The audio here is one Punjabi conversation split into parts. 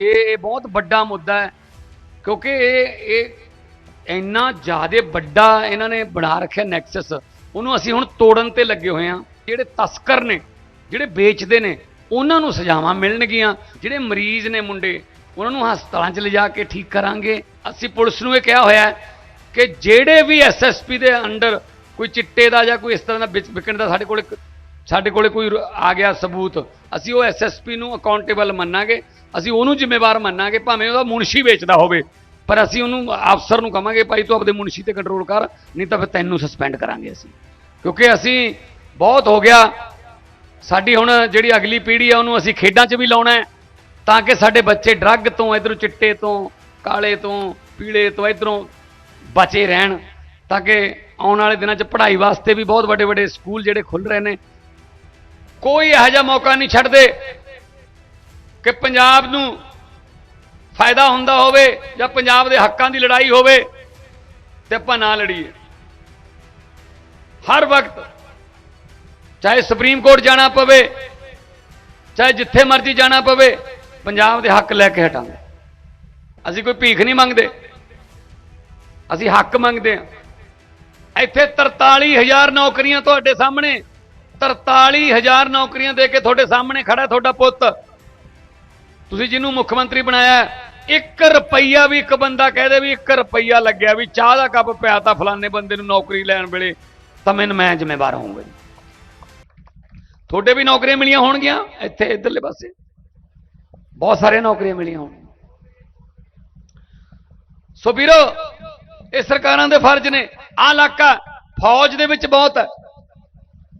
ਇਹ ਇਹ ਬਹੁਤ ਵੱਡਾ ਮੁੱਦਾ ਹੈ, ਕਿਉਂਕਿ ਇਹ ਇਹ ਇੰਨਾ ਜ਼ਿਆਦਾ ਵੱਡਾ ਇਹਨਾਂ ਨੇ ਬਣਾ ਰੱਖਿਆ ਨੈਕਸਸ ਉਹਨੂੰ ਅਸੀਂ ਹੁਣ ਤੋੜਨ ਤੇ ਲੱਗੇ ਹੋਏ ਆ ਜਿਹੜੇ ਤਸਕਰ ਨੇ, ਜਿਹੜੇ ਵੇਚਦੇ ਨੇ, ਉਹਨਾਂ ਨੂੰ ਸਜ਼ਾਵਾਂ ਮਿਲਣਗੀਆਂ। ਜਿਹੜੇ ਮਰੀਜ਼ ਨੇ ਮੁੰਡੇ, ਉਹਨਾਂ ਨੂੰ ਹਸਪਤਾਲਾਂ 'ਚ ਲਿਜਾ ਕੇ ਠੀਕ ਕਰਾਂਗੇ। ਅਸੀਂ ਪੁਲਿਸ ਨੂੰ ਇਹ ਕਿਹਾ ਹੋਇਆ ਕਿ ਜਿਹੜੇ ਵੀ ਐਸਐਸਪੀ ਦੇ ਅੰਡਰ ਕੋਈ ਚਿੱਟੇ ਦਾ ਜਾਂ ਕੋਈ ਇਸ ਤਰ੍ਹਾਂ ਦਾ ਵਿਕ- ਵਿਕਣ ਦਾ ਸਾਡੇ ਕੋਲ ਸਾਡੇ ਕੋਲੇ ਕੋਈ ਆ ਗਿਆ ਸਬੂਤ, ਅਸੀਂ ਉਹ ਐਸਐਸਪੀ ਨੂੰ ਅਕਾਊਂਟੇਬਲ ਮੰਨਾਂਗੇ। ਅਸੀਂ ਉਹਨੂੰ ਜ਼ਿੰਮੇਵਾਰ ਮੰਨਾਂਗੇ, ਭਾਵੇਂ ਉਹਦਾ ਮੁਨਸ਼ੀ ਵੇਚਦਾ ਹੋਵੇ। ਪਰ ਅਸੀਂ ਉਹਨੂੰ, ਅਫਸਰ ਨੂੰ ਕਵਾਂਗੇ, ਭਾਈ ਤੂੰ ਆਪਦੇ ਮੁਨਸ਼ੀ ਤੇ ਕੰਟਰੋਲ ਕਰ, ਨਹੀਂ ਤਾਂ ਫਿਰ ਤੈਨੂੰ ਸਸਪੈਂਡ ਕਰਾਂਗੇ ਅਸੀਂ। ਕਿਉਂਕਿ ਅਸੀਂ ਬਹੁਤ ਹੋ ਗਿਆ। ਸਾਡੀ ਹੁਣ ਜਿਹੜੀ ਅਗਲੀ ਪੀੜ੍ਹੀ ਆ, ਉਹਨੂੰ ਅਸੀਂ ਖੇਡਾਂ 'ਚ ਵੀ ਲਾਉਣਾ ਹੈ, ਤਾਂ ਕਿ ਸਾਡੇ ਬੱਚੇ ਡਰੱਗ ਤੋਂ, ਇਧਰੋਂ ਚਿੱਟੇ ਤੋਂ, ਕਾਲੇ ਤੋਂ, ਪੀਲੇ ਤੋਂ, ਇਧਰੋਂ ਬਚੇ ਰਹਿਣ। ਤਾਂ ਕਿ ਆਉਣ ਵਾਲੇ ਦਿਨਾਂ 'ਚ ਪੜ੍ਹਾਈ ਵਾਸਤੇ ਵੀ ਬਹੁਤ ਵੱਡੇ ਵੱਡੇ ਸਕੂਲ ਜਿਹੜੇ ਖੁੱਲ ਰਹੇ ਨੇ। ਕੋਈ ਇਹੋ ਜਿਹਾ ਮੌਕਾ ਨਹੀਂ ਛੱਡਦੇ। ਕਿ ਪੰਜਾਬ ਨੂੰ ਫਾਇਦਾ ਹੁੰਦਾ ਹੋਵੇ ਜਾਂ ਪੰਜਾਬ ਦੇ ਹੱਕਾਂ ਦੀ ਲੜਾਈ ਹੋਵੇ ਤੇ ਆਪਾਂ ਨਾ ਲੜੀਏ। ਹਰ ਵਕਤ ਚਾਹੇ ਸੁਪਰੀਮ ਕੋਰਟ ਜਾਣਾ ਪਵੇ, ਚਾਹੇ ਜਿੱਥੇ ਮਰਜ਼ੀ ਜਾਣਾ ਪਵੇ, ਪੰਜਾਬ ਦੇ ਹੱਕ ਲੈ ਕੇ ਹਟਾਂਗੇ। ਅਸੀਂ ਕੋਈ ਭੀਖ ਨਹੀਂ ਮੰਗਦੇ। ਅਸੀਂ ਹੱਕ ਮੰਗਦੇ ਹਾਂ। ਇੱਥੇ 43000 ਨੌਕਰੀਆਂ ਤੁਹਾਡੇ ਸਾਹਮਣੇ 43000 ਨੌਕਰੀਆਂ ਦੇ ਕੇ ਤੁਹਾਡੇ ਸਾਹਮਣੇ ਖੜਾ ਤੁਹਾਡਾ ਪੁੱਤ। ਤੁਸੀਂ ਜਿਹਨੂੰ ਮੁੱਖ ਮੰਤਰੀ ਬਣਾਇਆ 1 ਰੁਪਈਆ ਵੀ ਇੱਕ ਬੰਦਾ ਕਹਦੇ ਵੀ 1 ਰੁਪਈਆ ਲੱਗਿਆ ਵੀ ਚਾਹ ਦਾ ਕੱਪ ਪਿਆ ਤਾਂ ਫਲਾਣੇ ਬੰਦੇ ਨੂੰ ਨੌਕਰੀ ਲੈਣ ਵੇਲੇ ਤਾਂ ਮੈਨੂੰ ਮੈਂ ਜ਼ਿੰਮੇਵਾਰ ਹੋਊਂਗਾ ਜੀ। ਤੁਹਾਡੇ ਵੀ ਨੌਕਰੀਆਂ ਮਿਲੀਆਂ ਹੋਣਗੀਆਂ ਇੱਥੇ ਇਧਰਲੇ ਪਾਸੇ। ਬਹੁਤ ਸਾਰੇ ਨੌਕਰੀਆਂ ਮਿਲੀਆਂ ਹੋਣਗੀਆਂ। ਸੋ ਵੀਰੋ, ਇਹ ਸਰਕਾਰਾਂ ਦੇ ਫਰਜ਼ ਨੇ। ਆਹ ਇਲਾਕਾ ਫੌਜ ਦੇ ਵਿੱਚ ਬਹੁਤ ਹੈ।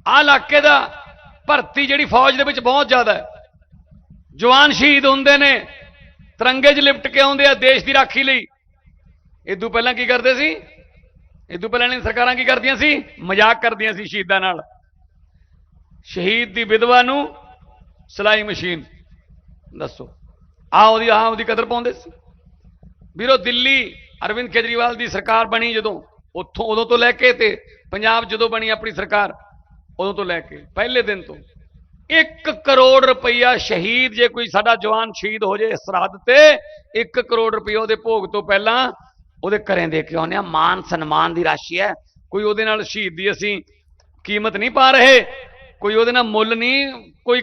ਆਹ ਇਲਾਕੇ ਦਾ ਭਰਤੀ ਜਿਹੜੀ ਫੌਜ ਦੇ ਵਿੱਚ ਬਹੁਤ ਜ਼ਿਆਦਾ ਹੈ। ਜਵਾਨ ਸ਼ਹੀਦ ਹੁੰਦੇ ਨੇ। ਤਿਰੰਗੇ 'ਚ ਲਿਪਟ ਕੇ ਆਉਂਦੇ ਆ ਦੇਸ਼ ਦੀ ਰਾਖੀ ਲਈ। ਇਦੋਂ ਪਹਿਲਾਂ ਕੀ ਕਰਦੇ ਸੀ? ਇਦੋਂ ਪਹਿਲਾਂ ਨੇ ਸਰਕਾਰਾਂ ਕੀ ਕਰਦੀਆਂ ਸੀ? ਮਜ਼ਾਕ ਕਰਦੀਆਂ ਸੀ ਸ਼ਹੀਦਾਂ ਨਾਲ। ਸ਼ਹੀਦ ਦੀ ਵਿਧਵਾ ਨੂੰ ਸਲਾਈ ਮਸ਼ੀਨ। ਦੱਸੋ। ਆ ਉਹਦੀ ਆ ਉਹਦੀ ਕਦਰ ਪਾਉਂਦੇ ਸੀ। ਵੀਰੋ, ਦਿੱਲੀ ਅਰਵਿੰਦ ਕੇਜਰੀਵਾਲ ਦੀ ਸਰਕਾਰ ਬਣੀ ਜਦੋਂ, ਉੱਥੋਂ ਉਦੋਂ ਤੋਂ ਲੈ ਕੇ ਤੇ ਪੰਜਾਬ ਜਦੋਂ ਬਣੀ ਆਪਣੀ ਸਰਕਾਰ, ਉਦੋਂ ਤੋਂ ਲੈ ਕੇ, ਪਹਿਲੇ ਦਿਨ ਤੋਂ। 1 ਕਰੋੜ ਰੁਪਈਆ ਸ਼ਹੀਦ, ਜੇ ਕੋਈ ਸਾਡਾ ਜਵਾਨ ਸ਼ਹੀਦ ਹੋ ਜੇ ਸਰਹੱਦ ਤੇ 1 ਕਰੋੜ ਰੁਪਈਆ ਉਹਦੇ ਭੋਗ ਤੋਂ ਪਹਿਲਾਂ ਉਹਦੇ ਘਰੇ ਦੇ ਕੇ ਆਉਂਦੇ ਆ ਮਾਨ ਸਨਮਾਨ ਦੀ ਰਾਸ਼ੀ ਹੈ। ਕੋਈ ਉਹਦੇ ਨਾਲ ਸ਼ਹੀਦ ਦੀ ਅਸੀਂ ਕੀਮਤ ਨਹੀਂ ਪਾ ਰਹੇ। ਕੋਈ ਉਹਦੇ ਨਾਲ ਮੁੱਲ ਨਹੀਂ, ਕੋਈ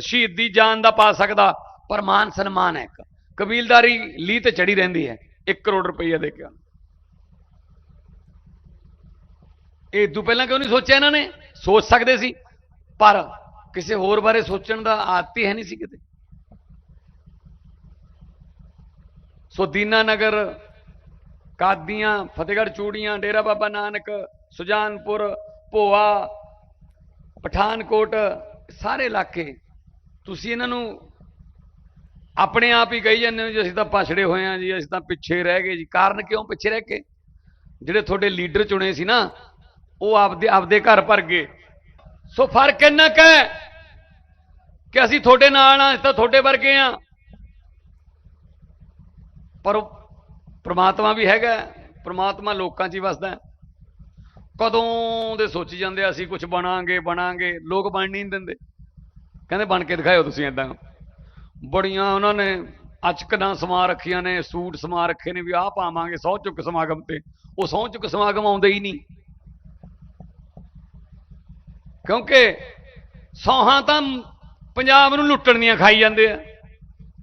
ਸ਼ਹੀਦ ਦੀ ਜਾਨ ਦਾ ਪਾ ਸਕਦਾ। ਪਰ ਮਾਨ ਸਨਮਾਨ ਹੈ ਇੱਕ। ਕਬੀਲਦਾਰੀ ਲੀ ਤੇ ਚੜੀ ਰਹਿੰਦੀ ਹੈ। 1 ਕਰੋੜ ਰੁਪਈਆ ਦੇ ਕੇ ਆਉਣਾ। ਇਹ ਤੋਂ ਪਹਿਲਾਂ ਕਿਉਂ ਨਹੀਂ ਸੋਚਿਆ ਇਹਨਾਂ ਨੇ? ਸੋਚ ਸਕਦੇ ਸੀ। ਪਰ ਕਿਸੇ ਹੋਰ ਬਾਰੇ ਸੋਚਣ ਦਾ ਆਦਤ ਹੀ ਹੈ ਨਹੀਂ ਸੀ ਕਿਤੇ। ਸੋ ਦੀਨਾ ਨਗਰ, ਕਾਦੀਆਂ, ਫਤਿਹਗੜ੍ਹ ਚੂੜੀਆਂ, ਡੇਰਾ ਬਾਬਾ ਨਾਨਕ, ਸੁਜਾਨਪੁਰ, ਭੋਆ, ਪਠਾਨਕੋਟ, ਸਾਰੇ ਇਲਾਕੇ, ਤੁਸੀਂ ਇਹਨਾਂ ਨੂੰ ਆਪਣੇ ਆਪ ਹੀ ਕਹੀ ਜਾਂਦੇ ਹੋ ਜੀ, ਅਸੀਂ ਤਾਂ ਪਛੜੇ ਹੋਏ ਹਾਂ ਜੀ, ਅਸੀਂ ਤਾਂ ਪਿੱਛੇ ਰਹਿ ਗਏ ਜੀ। ਕਾਰਨ ਕਿਉਂ ਪਿੱਛੇ ਰਹਿ ਕੇ? ਜਿਹੜੇ ਤੁਹਾਡੇ ਲੀਡਰ ਚੁਣੇ ਸੀ ਨਾ, ਉਹ ਆਪਦੇ ਆਪਦੇ ਘਰ ਭਰ ਗਏ। ਸੋ ਫ਼ਰਕ ਇੰਨਾ ਕੁ ਹੈ ਕਿ ਅਸੀਂ ਤੁਹਾਡੇ ਨਾਲ ਆ ਅਸੀਂ ਤਾਂ ਤੁਹਾਡੇ ਵਰਗੇ ਆ ਪਰ ਉਹ ਪ੍ਰਮਾਤਮਾ ਵੀ ਹੈਗਾ ਹੈ। ਪ੍ਰਮਾਤਮਾ ਲੋਕਾਂ 'ਚ ਹੀ ਵਸਦਾ ਕਦੋਂ ਦੇ ਸੋਚੀ ਜਾਂਦੇ ਅਸੀਂ ਕੁਝ ਬਣਾਂਗੇ ਬਣਾਂਗੇ, ਲੋਕ ਬਣ ਨਹੀਂ ਦਿੰਦੇ। ਕਹਿੰਦੇ, ਬਣ ਕੇ ਦਿਖਾਇਓ ਤੁਸੀਂ ਇਦਾਂ ਬੜੀਆਂ ਉਹਨਾਂ ਨੇ ਅਚਕਨਾਂ ਸਮਾ ਰੱਖੀਆਂ ਨੇ, ਸੂਟ ਸਮਾ ਰੱਖੇ ਨੇ ਵੀ ਆਹ ਪਾਵਾਂਗੇ, ਸੌ ਚੁੱਕ ਸਮਾਗਮ ਤੇ। ਉਹ ਸੌ ਚੁੱਕ ਸਮਾਗਮ ਆਉਂਦੇ ਹੀ ਨਹੀਂ। ਕਿਉਂਕਿ ਸੌਹਾਂ ਤਾਂ ਪੰਜਾਬ ਨੂੰ ਲੁੱਟਣ ਦੀਆਂ ਖਾਈ ਜਾਂਦੇ ਆ।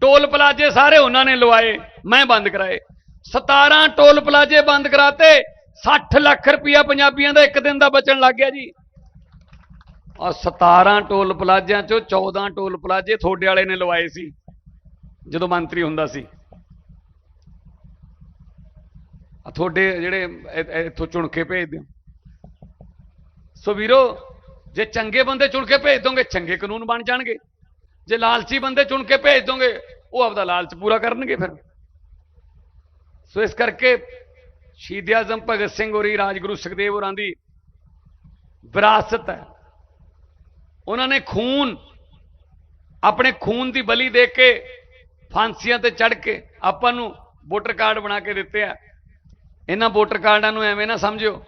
ਟੋਲ ਪਲਾਜੇ ਸਾਰੇ ਉਹਨਾਂ ਨੇ ਲਵਾਏ, ਮੈਂ ਬੰਦ ਕਰਾਏ। 17 ਟੋਲ ਪਲਾਜੇ ਬੰਦ ਕਰਾਤੇ 60 ਲੱਖ ਰੁਪਇਆ ਪੰਜਾਬੀਆਂ ਦਾ ਇੱਕ ਦਿਨ ਦਾ ਬਚਣ ਲੱਗ ਗਿਆ ਜੀ। ਔਰ 17 ਟੋਲ ਪਲਾਜਿਆਂ ਚੋਂ 14 ਟੋਲ ਪਲਾਜੇ ਤੁਹਾਡੇ ਵਾਲੇ ਨੇ ਲਵਾਏ ਸੀ, ਜਦੋਂ ਮੰਤਰੀ ਹੁੰਦਾ ਸੀ। ਆ ਤੁਹਾਡੇ ਜਿਹੜੇ ਇੱਥੋਂ ਚੁਣ ਕੇ ਭੇਜਦੇ ਸੋ ਵੀਰੋ ਜੇ ਚੰਗੇ ਬੰਦੇ ਚੁਣ ਕੇ ਭੇਜ ਦੋਗੇ, ਚੰਗੇ ਕਾਨੂੰਨ ਬਣ ਜਾਣਗੇ। ਜੇ ਲਾਲਚੀ ਬੰਦੇ ਚੁਣ ਕੇ ਭੇਜ ਦੋਗੇ, ਉਹ ਆਪਦਾ ਲਾਲਚ ਪੂਰਾ ਕਰਨਗੇ ਫਿਰ। ਸੋ ਇਸ ਕਰਕੇ ਸ਼ਹੀਦ ਆਜ਼ਮ ਭਗਤ ਸਿੰਘ ਹੋਰੀ, ਰਾਜਗੁਰੂ ਸੁਖਦੇਵ ਹੋਰਾਂ ਦੀ ਵਿਰਾਸਤ ਹੈ। ਉਹਨਾਂ ਨੇ ਖੂਨ, ਆਪਣੇ ਖੂਨ ਦੀ ਬਲੀ ਦੇ ਕੇ ਫਾਂਸੀਆਂ ਤੇ ਚੜ ਕੇ ਆਪਾਂ ਨੂੰ ਵੋਟਰ ਕਾਰਡ ਬਣਾ ਕੇ ਦਿੱਤੇ ਆ। ਇਹਨਾਂ ਵੋਟਰ ਕਾਰਡਾਂ ਨੂੰ ਐਵੇਂ ਨਾ ਸਮਝਿਓ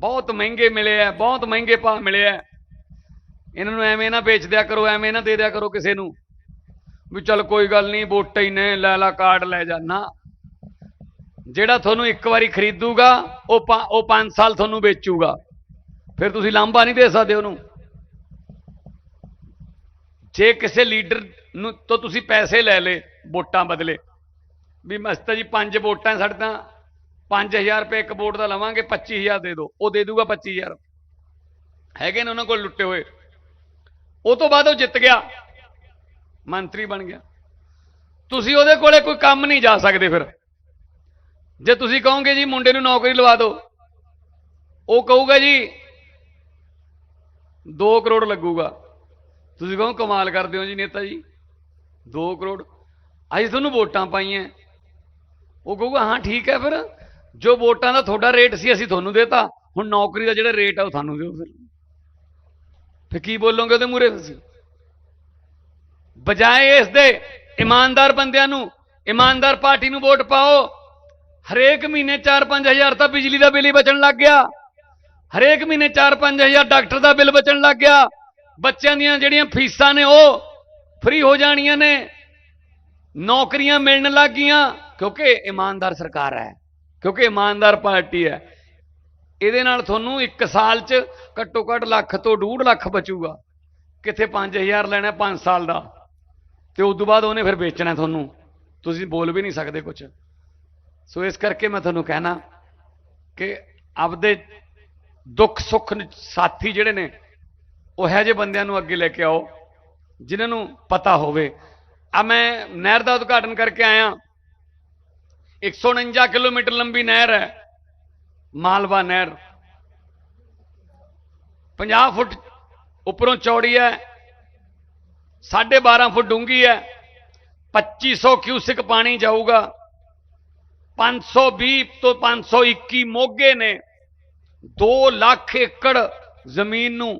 ਬਹੁਤ ਮਹਿੰਗੇ ਮਿਲੇ ਆ ਬਹੁਤ ਮਹਿੰਗੇ ਭਾਅ ਮਿਲੇ ਆ ਇਹਨਾਂ ਨੂੰ ਐਵੇਂ ਨਾ ਵੇਚ ਦਿਆ ਕਰੋ, ਐਵੇਂ ਨਾ ਦੇ ਦਿਆ ਕਰੋ ਕਿਸੇ ਨੂੰ। ਵੀ ਚੱਲ ਕੋਈ ਗੱਲ ਨਹੀਂ, ਵੋਟਾਂ ਹੀ ਨੇ ਲੈ ਲਾ, ਕਾਰਡ ਲੈ ਜਾਣਾ ਜਿਹੜਾ ਤੁਹਾਨੂੰ ਇੱਕ ਵਾਰੀ ਖਰੀਦੂਗਾ, ਉਹ ਪੰ- ਉਹ 5 ਸਾਲ ਤੁਹਾਨੂੰ ਵੇਚੂਗਾ। ਫਿਰ ਤੁਸੀਂ ਲਾਂਭਾ ਨਹੀਂ ਦੇ ਸਕਦੇ ਉਹਨੂੰ। ਜੇ ਕਿਸੇ ਲੀਡਰ ਨੂੰ, ਤੋਂ ਤੁਸੀਂ ਪੈਸੇ ਲੈ ਲੇ ਵੋਟਾਂ ਬਦਲੇ। ਵੀ ਮਸਤਾ ਜੀ, ਪੰਜ ਵੋਟਾਂ ਸਾਡੇ ਤਾਂ 5000 ਰੁਪਏ ਇੱਕ ਵੋਟ ਦਾ ਲਵਾਂਗੇ 25000 ਦੇ ਦਿਓ। ਉਹ ਦੇ ਦੂਗਾ 25000 ਹੈਗੇ ਨੇ ਉਹਨਾਂ ਕੋਲ ਲੁੱਟੇ ਹੋਏ। ਉਹ ਤੋਂ ਬਾਅਦ ਉਹ ਜਿੱਤ ਗਿਆ। ਮੰਤਰੀ ਬਣ ਗਿਆ। ਤੁਸੀਂ ਉਹਦੇ ਕੋਲੇ ਕੋਈ ਕੰਮ ਨਹੀਂ ਜਾ ਸਕਦੇ ਫਿਰ। ਜੇ ਤੁਸੀਂ ਕਹੋਗੇ ਜੀ ਮੁੰਡੇ ਨੂੰ ਨੌਕਰੀ ਲਵਾ ਦਿਓ, ਉਹ ਕਹੂਗਾ ਜੀ 2 ਕਰੋੜ ਲੱਗੂਗਾ। ਤੁਸੀਂ ਕਹੋ ਕਮਾਲ ਕਰਦੇ ਹੋ ਜੀ ਨੇਤਾ ਜੀ 2 ਕਰੋੜ। ਅਸੀਂ ਤੁਹਾਨੂੰ ਵੋਟਾਂ ਪਾਈਆਂ। ਉਹ ਕਹੂਗਾ, ਹਾਂ, ਠੀਕ ਹੈ ਫਿਰ। ਜੋ ਵੋਟਾਂ ਦਾ ਤੁਹਾਡਾ ਰੇਟ ਸੀ, ਅਸੀਂ ਤੁਹਾਨੂੰ ਦੇਤਾ। ਹੁਣ ਨੌਕਰੀ ਦਾ ਜਿਹੜਾ ਰੇਟ ਹੈ ਉਹ ਤੁਹਾਨੂੰ ਦਿਓ ਫਿਰ। ਫਿਰ ਕੀ ਬੋਲੋਗੇ ਉਹਦੇ ਮੂਰੇ ਤੁਸੀਂ? ਬਜਾਏ ਇਸ ਦੇ ਇਮਾਨਦਾਰ ਬੰਦਿਆਂ ਨੂੰ, ਇਮਾਨਦਾਰ ਪਾਰਟੀ ਨੂੰ ਵੋਟ ਪਾਓ। ਹਰੇਕ ਮਹੀਨੇ 4-5000 ਤਾਂ ਬਿਜਲੀ ਦਾ ਬਿੱਲ ਹੀ ਬਚਣ ਲੱਗ ਗਿਆ। ਹਰੇਕ ਮਹੀਨੇ 4-5000 ਡਾਕਟਰ ਦਾ ਬਿੱਲ ਬਚਣ ਲੱਗ ਗਿਆ। ਬੱਚਿਆਂ ਦੀਆਂ ਜਿਹੜੀਆਂ ਫੀਸਾਂ ਨੇ, ਉਹ ਫ੍ਰੀ ਹੋ ਜਾਣੀਆਂ ਨੇ। ਨੌਕਰੀਆਂ ਮਿਲਣ ਲੱਗ ਗਈਆਂ, ਕਿਉਂਕਿ ਇਮਾਨਦਾਰ ਸਰਕਾਰ ਹੈ। ਕਿਉਂਕਿ ਇਮਾਨਦਾਰ ਪਾਰਟੀ ਹੈ। ਇਹਦੇ ਨਾਲ ਤੁਹਾਨੂੰ 1 ਸਾਲ 'ਚ ਘੱਟੋ ਘੱਟ ਲੱਖ ਤੋਂ 2.5 ਲੱਖ ਬਚੂਗਾ। ਕਿੱਥੇ 5000 ਲੈਣਾ 5 ਸਾਲ ਦਾ। ਤੇ ਉਸ ਤੋਂ ਬਾਅਦ ਉਹਨੇ ਫਿਰ ਵੇਚਣਾ ਤੁਹਾਨੂੰ। ਤੁਸੀਂ ਬੋਲ ਵੀ ਨਹੀਂ ਸਕਦੇ ਕੁਝ ਸੋ ਇਸ ਕਰਕੇ ਮੈਂ ਤੁਹਾਨੂੰ ਕਹਿਣਾ ਕਿ ਆਪਦੇ ਦੁੱਖ ਸੁੱਖ ਸਾਥੀ ਜਿਹੜੇ ਨੇ, ਉਹ ਹੈ ਜੇ ਬੰਦਿਆਂ ਨੂੰ ਅੱਗੇ ਲੈ ਕੇ ਆਓ, ਜਿਨ੍ਹਾਂ ਨੂੰ ਪਤਾ ਹੋਵੇ। ਆ ਮੈਂ ਨਹਿਰ ਦਾ ਉਦਘਾਟਨ ਕਰਕੇ ਆਇਆ। 149 ਕਿਲੋਮੀਟਰ ਲੰਬੀ ਨਹਿਰ ਹੈ, ਮਾਲਵਾ ਨਹਿਰ। 50 ਫੁੱਟ ਉੱਪਰੋਂ ਚੌੜੀ ਹੈ 12.5 ਫੁੱਟ ਡੂੰਘੀ ਹੈ 2500 ਕਿਊਸਿਕ ਪਾਣੀ ਜਾਊਗਾ 520 ਤੋਂ 521 ਮੋਗੇ ਨੇ 2 ਲੱਖ ਏਕੜ ਜ਼ਮੀਨ ਨੂੰ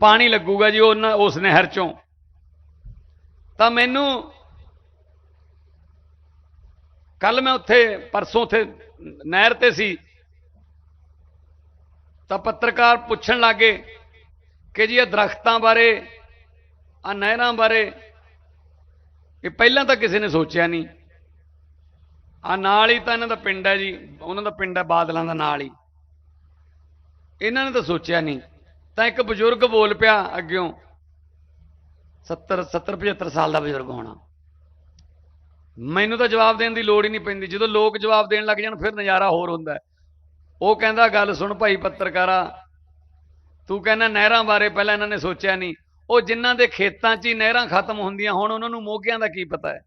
ਪਾਣੀ ਲੱਗੂਗਾ ਜੀ ਉਹਨਾਂ, ਉਸ ਨਹਿਰ ਚੋਂ। ਤਾਂ ਮੈਨੂੰ ਕੱਲ ਮੈਂ ਉੱਥੇ, ਪਰਸੋਂ ਉੱਥੇ ਨਹਿਰ ਤੇ ਸੀ, ਤਾਂ ਪੱਤਰਕਾਰ ਪੁੱਛਣ ਲੱਗੇ ਕਿ ਜੀ ਇਹ ਦਰਖਤਾਂ ਬਾਰੇ ਆ ਨਹਿਰਾਂ ਬਾਰੇ, ਇਹ ਪਹਿਲਾਂ ਤਾਂ ਕਿਸੇ ਨੇ ਸੋਚਿਆ ਨਹੀਂ। ਆ ਨਾਲ ਹੀ ਤਾਂ ਇਹਨਾਂ ਦਾ ਪਿੰਡ ਹੈ ਜੀ, ਉਹਨਾਂ ਦਾ ਪਿੰਡ ਹੈ ਬਾਦਲਾਂ ਦਾ ਨਾਲ ਹੀ। ਇਹਨਾਂ ਨੇ ਤਾਂ ਸੋਚਿਆ ਨਹੀਂ। ਤਾਂ ਇੱਕ ਬਜ਼ੁਰਗ ਬੋਲ ਪਿਆ ਅੱਗਿਓਂ 70 70 75 ਸਾਲ ਦਾ ਬਜ਼ੁਰਗ ਹੋਣਾ। ਮੈਨੂੰ ਤਾਂ ਜਵਾਬ ਦੇਣ ਦੀ ਲੋੜ ਹੀ ਨਹੀਂ ਪੈਂਦੀ। ਜਦੋਂ ਲੋਕ ਜਵਾਬ ਦੇਣ ਲੱਗ ਜਾਣ, ਫਿਰ ਨਜ਼ਾਰਾ ਹੋਰ ਹੁੰਦਾ ਉਹ ਕਹਿੰਦਾ, ਗੱਲ ਸੁਣ ਭਾਈ ਪੱਤਰਕਾਰਾ, ਤੂੰ ਕਹਿੰਦਾ ਨਹਿਰਾਂ ਬਾਰੇ ਪਹਿਲਾਂ ਇਹਨਾਂ ਨੇ ਸੋਚਿਆ ਨਹੀਂ। ਉਹ ਜਿਨ੍ਹਾਂ ਦੇ ਖੇਤਾਂ 'ਚ ਹੀ ਨਹਿਰਾਂ ਖਤਮ ਹੁੰਦੀਆਂ ਹੁਣ, ਉਹਨਾਂ ਨੂੰ ਮੋਗਿਆਂ ਦਾ ਕੀ ਪਤਾ ਹੈ?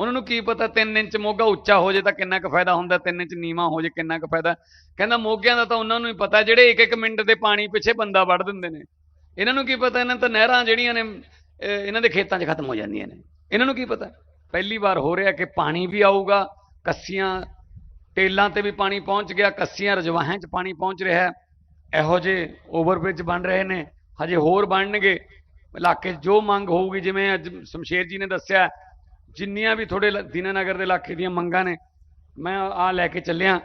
ਉਹਨਾਂ ਨੂੰ ਕੀ ਪਤਾ 3 ਇੰਚ ਮੋਗਾ ਉੱਚਾ ਹੋ ਜੇ ਤਾਂ ਕਿੰਨਾ ਕੁ ਫਾਇਦਾ ਹੁੰਦਾ 3 ਇੰਚ ਨੀਵਾ ਹੋ ਜੇ ਕਿੰਨਾ ਕੁ ਫਾਇਦਾ ਕਹਿੰਦਾ, ਮੋਗਿਆਂ ਦਾ ਤਾਂ ਉਹਨਾਂ ਨੂੰ ਹੀ ਪਤਾ, ਜਿਹੜੇ ਇੱਕ ਇੱਕ ਮਿੰਟ ਦੇ ਪਾਣੀ ਪਿੱਛੇ ਬੰਦਾ ਵੜ ਦਿੰਦੇ ਨੇ। ਇਹਨਾਂ ਨੂੰ ਕੀ ਪਤਾ, ਇਹਨਾਂ ਤਾਂ ਨਹਿਰਾਂ ਜਿਹੜੀਆਂ ਨੇ ਇਹਨਾਂ ਦੇ ਖੇਤਾਂ 'ਚ ਖਤਮ ਹੋ ਜਾਂਦੀਆਂ ਨੇ। ਇਹਨਾਂ ਨੂੰ ਕੀ ਪਤਾ? ਪਹਿਲੀ ਵਾਰ ਹੋ ਰਿਹਾ ਕਿ ਪਾਣੀ ਵੀ ਆਊਗਾ, ਕੱਸੀਆਂ, ਟੇਲਾਂ ਤੇ ਵੀ ਪਾਣੀ ਪਹੁੰਚ ਗਿਆ, ਕੱਸੀਆਂ ਰਜਵਾਹਾਂ 'ਚ ਪਾਣੀ ਪਹੁੰਚ ਰਿਹਾ ਇਹੋ ਜਿਹੇ ਓਵਰਬ੍ਰਿਜ ਬਣ ਰਹੇ ਨੇ, ਹਜੇ ਹੋਰ ਬਣਨਗੇ। ਇਲਾਕੇ 'ਚ ਜੋ ਮੰਗ ਹੋਊਗੀ, ਜਿਵੇਂ ਅੱਜ ਸ਼ਮਸ਼ੇਰ ਜੀ ਨੇ ਦੱਸਿਆ, ਜਿੰਨੀਆਂ ਵੀ ਥੋੜੇ ਦੀਨਾਨਗਰ ਦੇ ਇਲਾਕੇ ਦੀਆਂ ਮੰਗਾਂ ਨੇ, ਮੈਂ ਆ ਲੈ ਕੇ ਚੱਲਿਆ।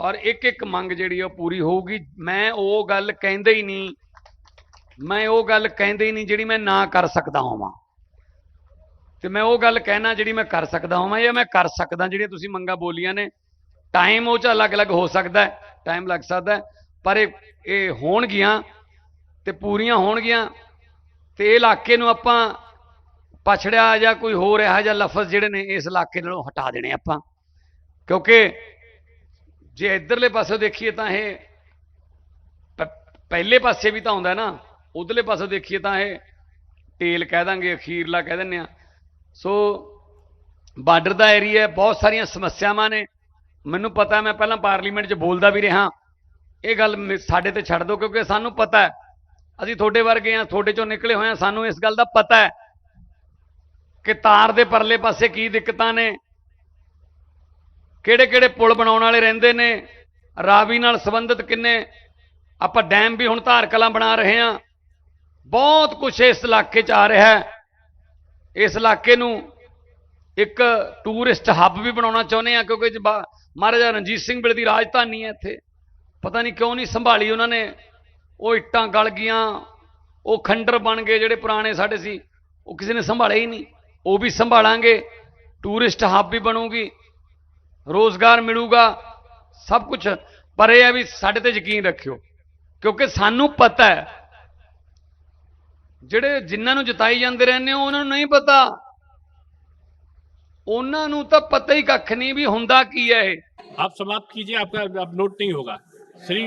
ਔਰ ਇੱਕ ਇੱਕ ਮੰਗ ਜਿਹੜੀ ਉਹ ਪੂਰੀ ਹੋਊਗੀ। ਮੈਂ ਉਹ ਗੱਲ ਕਹਿੰਦੇ ਹੀ ਨਹੀਂ, ਮੈਂ ਉਹ ਗੱਲ ਕਹਿੰਦੇ ਹੀ ਨਹੀਂ ਜਿਹੜੀ ਮੈਂ ਨਾ ਕਰ ਸਕਦਾ ਹੋਵਾਂ। ਤੇ ਮੈਂ ਉਹ ਗੱਲ ਕਹਿਣਾ ਜਿਹੜੀ ਮੈਂ ਕਰ ਸਕਦਾ ਹੋਵਾਂ ਜਾਂ ਮੈਂ ਕਰ ਸਕਦਾ, ਜਿਹੜੀਆਂ ਤੁਸੀਂ ਮੰਗਾਂ ਬੋਲੀਆਂ ਨੇ। ਟਾਈਮ ਉਹ ਚ ਅਲੱਗ-ਅਲੱਗ ਹੋ ਸਕਦਾ ਹੈ ਟਾਈਮ ਲੱਗ ਸਕਦਾ ਪਰ ਇਹ ਇਹ ਹੋਣਗੀਆਂ ਤੇ ਪੂਰੀਆਂ ਹੋਣਗੀਆਂ ਤੇ ਇਹ ਇਲਾਕੇ ਨੂੰ ਆਪਾਂ ਪਛੜਿਆ ਜਾਂ ਕੋਈ ਹੋਰ ਇਹੋ ਜਿਹਾ ਲਫ਼ਜ਼ ਜਿਹੜੇ ਨੇ ਇਸ ਇਲਾਕੇ ਨਾਲੋਂ ਹਟਾ ਦੇਣੇ ਆਪਾਂ। ਕਿਉਂਕਿ ਜੇ ਇਧਰਲੇ ਪਾਸੇ ਦੇਖੀਏ ਤਾਂ ਇਹ ਪਹਿਲੇ ਪਾਸੇ ਵੀ ਤਾਂ ਆਉਂਦਾ ਨਾ, ਉਧਰਲੇ ਪਾਸੇ ਦੇਖੀਏ ਤਾਂ ਇਹ ਟੇਲ ਕਹਿ ਦਾਂਗੇ, ਅਖੀਰਲਾ ਕਹਿ ਦਿੰਨੇ ਆ ਸੋ, ਬਾਰਡਰ ਦਾ ਏਰੀਆ ਹੈ, ਬਹੁਤ ਸਾਰੀਆਂ ਸਮੱਸਿਆਵਾਂ ਨੇ। ਮੈਨੂੰ ਪਤਾ, ਮੈਂ ਪਹਿਲਾਂ ਪਾਰਲੀਮੈਂਟ 'ਚ ਬੋਲਦਾ ਵੀ ਰਿਹਾ। ਇਹ ਗੱਲ ਮੇ- ਸਾਡੇ ਤੇ ਛੱਡ ਦਿਓ ਕਿਉਂਕਿ ਸਾਨੂੰ ਪਤਾ ਹੈ। ਅਸੀਂ ਤੁਹਾਡੇ ਵਰਗੇ ਆ ਤੁਹਾਡੇ ਚੋਂ ਨਿਕਲੇ ਹੋਏ ਆ ਸਾਨੂੰ ਇਸ ਗੱਲ ਦਾ ਪਤਾ ਹੈ ਕਿ ਤਾਰ ਦੇ ਪਰਲੇ ਪਾਸੇ ਕੀ ਦਿੱਕਤਾਂ ਨੇ ਕਿਹੜੇ ਕਿਹੜੇ ਪੁਲ ਬਣਾਉਣ ਵਾਲੇ ਰਹਿੰਦੇ ਨੇ, ਰਾਵੀ ਨਾਲ ਸੰਬੰਧਿਤ ਕਿੰਨੇ, ਆਪਾਂ ਡੈਮ ਵੀ ਹੁਣ ਧਾਰ ਕਲਾਂ ਬਣਾ ਰਹੇ ਆ ਬਹੁਤ ਕੁਝ ਇਸ ਇਲਾਕੇ 'ਚ ਆ ਰਿਹਾ ਹੈ। ਇਸ ਇਲਾਕੇ ਨੂੰ ਇੱਕ ਟੂਰਿਸਟ ਹੱਬ ਵੀ ਬਣਾਉਣਾ ਚਾਹੁੰਦੇ ਆ ਕਿਉਂਕਿ ਬਾ- ਮਹਾਰਾਜਾ ਰਣਜੀਤ ਸਿੰਘ ਵੇਲੇ ਦੀ ਰਾਜਧਾਨੀ ਹੈ ਇੱਥੇ। ਪਤਾ ਨਹੀਂ ਕਿਉਂ ਨਹੀਂ ਸੰਭਾਲੀ ਉਹਨਾਂ ਨੇ। ਉਹ ਇੱਟਾਂ ਗਲ ਗਈਆਂ, ਉਹ ਖੰਡਰ ਬਣ ਗਏ ਜਿਹੜੇ ਪੁਰਾਣੇ ਸਾਡੇ ਸੀ, ਉਹ ਕਿਸੇ ਨੇ ਸੰਭਾਲੇ ਹੀ ਨਹੀਂ। ਉਹ ਵੀ ਸੰਭਾਲਾਂਗੇ, ਟੂਰਿਸਟ ਹੱਬ ਵੀ ਬਣੂਗੀ, ਰੋਜ਼ਗਾਰ ਮਿਲੂਗਾ, ਸਭ ਕੁਝ ਪਰ ਇਹ ਹੈ ਵੀ ਸਾਡੇ ਤੇ ਯਕੀਨ ਰੱਖਿਓ, ਕਿਉਂਕਿ ਸਾਨੂੰ ਪਤਾ ਹੈ ਜਿਹੜੇ ਜਿਨ੍ਹਾਂ ਨੂੰ ਜਿਤਾਈ ਜਾਂਦੇ ਰਹਿੰਦੇ ਹੋ ਉਹਨਾਂ ਨੂੰ ਨਹੀਂ ਪਤਾ ਉਹਨਾਂ ਨੂੰ ਤਾਂ ਪਤਾ ਹੀ ਕੱਖ ਨਹੀਂ ਵੀ ਹੁੰਦਾ ਕੀ ਹੈ ਇਹ आप समाप्त कीजिए आपका अब नोट नहीं होगा श्री